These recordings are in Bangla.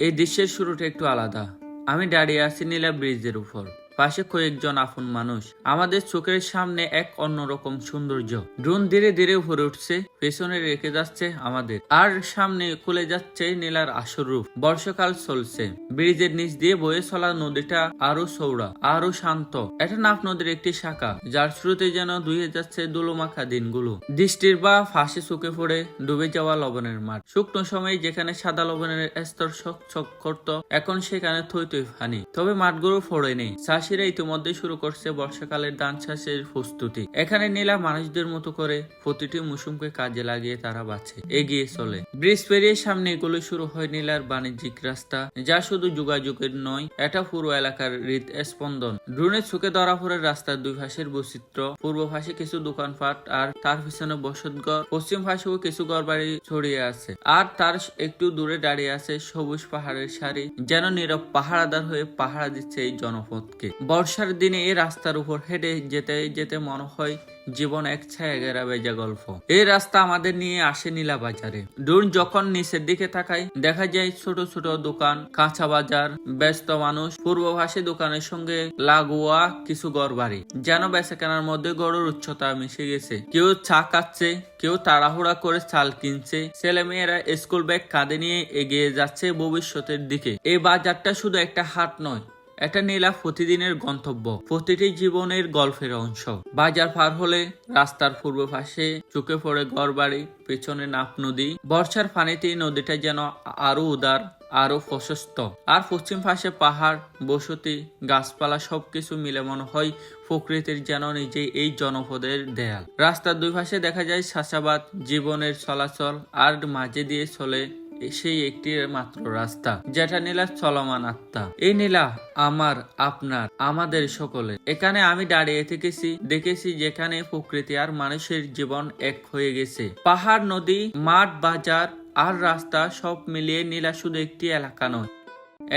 এই দৃশ্যের শুরুটা একটু আলাদা। আমি দাঁড়িয়ে আছি নীলা ব্রিজের উপর। পাশে কয়েকজন আপন মানুষ। আমাদের চোখের সামনে এক অন্যরকম সৌন্দর্য। ড্রোন ধীরে ধীরে উপরে উঠছে, পেছনে রেখে যাচ্ছে আমাদের। আর সামনে খুলে যাচ্ছে নীলার আসর রূপ। বর্ষাকাল চলছে। ব্রিজের নিচ দিয়ে বয়ে চলা নদীটা আরও চৌড়া আরও শান্ত। এটা নাফ নদীর একটি শাখা, যার শুরুতে যেন ধুয়ে যাচ্ছে দুলোমাখা দিনগুলো। দৃষ্টির বা ফাঁসে চোখে পড়ে ডুবে যাওয়া লবণের মাঠ। শুকনো সময় যেখানে সাদা লবণের স্তর ছক করত, এখন সেখানে থই থই ফানি। তবে মাঠগুলো ফোড়েনি চাষিরা ইতিমধ্যে শুরু করছে বর্ষাকালের ধান চাষের প্রস্তুতি। এখানে নীলা মানুষদের মতো করে প্রতিটি মৌসুমকে কাজে লাগিয়ে তারা বাঁচে, এগিয়ে চলে। ব্রিজ পেরিয়ে সামনে এগুলো শুরু হয় নীলার বাণিজ্যিক রাস্তা, যা শুধু যোগাযোগের নয়, এটা পুরো এলাকার হৃদ স্পন্দন ড্রোনের চোখে ধরা পড়ে রাস্তার দুই পাশের বৈচিত্র্য, পূর্ব পাশে কিছু দোকানপাট আর তার পিছনে বসতঘর, পশ্চিম পাশেও কিছু ঘরবাড়ি ছড়িয়ে আছে। আর তার একটু দূরে দাঁড়িয়ে আছে সবুজ পাহাড়ের সারি, যেন নীরব পাহারাদার হয়ে পাহারা দিচ্ছে এই জনপদকে বর্ষার দিনে এই রাস্তার উপর হেঁটে যেতে যেতে মনে হয় জীবন এক ছায়া গেরা বেজা গল্প। এই রাস্তা আমাদের নিয়ে আসে নীলা বাজারে। ড্রোন যখন নিচের দিকে তাকায় দেখা যায় ছোট ছোট দোকান, কাঁচা বাজার, ব্যস্ত মানুষ, পূর্বভাসী দোকানের সঙ্গে লাগোয়া কিছু ঘর বাড়ি যেন বেচা কেনার মধ্যে গড়ের উচ্চতা মিশে গেছে। কেউ চা খাচ্ছে, কেউ তাড়াহুড়া করে চাল কিনছে। ছেলে মেয়েরা স্কুল ব্যাগ কাঁধে নিয়ে এগিয়ে যাচ্ছে ভবিষ্যতের দিকে। এই বাজারটা শুধু একটা হাট নয় এটা নীলা প্রতিদিনের গন্তব্য, প্রতিটি জীবনের গল্পের অংশ। বাজার পার হলে রাস্তার পূর্ব পাশে চোখে পড়ে ঘর বাড়ি পেছনে নাপ নদী, বর্ষার পানিতে নদীটা যেন আরও উদার, আরও প্রশস্ত। আর পশ্চিম পাশে পাহাড়, বসতি, গাছপালা সবকিছু মিলে মনে হয় প্রকৃতির যেন নিজে এই জনপদের দেয়াল। রাস্তার দুই পাশে দেখা যায় চাষাবাদ, জীবনের চলাচল, আর মাঝে দিয়ে চলে সেই একটি মাত্র রাস্তা, যেটা নীলা চলমান আত্মা। এই নীলা, আমার, আপনার, আমাদের সকলে এখানে আমি দাঁড়িয়ে থেকেছি, দেখেছি যেখানে প্রকৃতি আর মানুষের জীবন এক হয়ে গেছে। পাহাড়, নদী, মাঠ, বাজার আর রাস্তা সব মিলিয়ে নীলা শুধু একটি এলাকা নয়,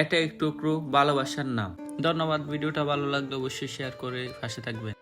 এটা একটু ভালোবাসার নাম। ধন্যবাদ, ভিডিওটা ভালো লাগলে অবশ্যই শেয়ার করে পাশে থাকবেন।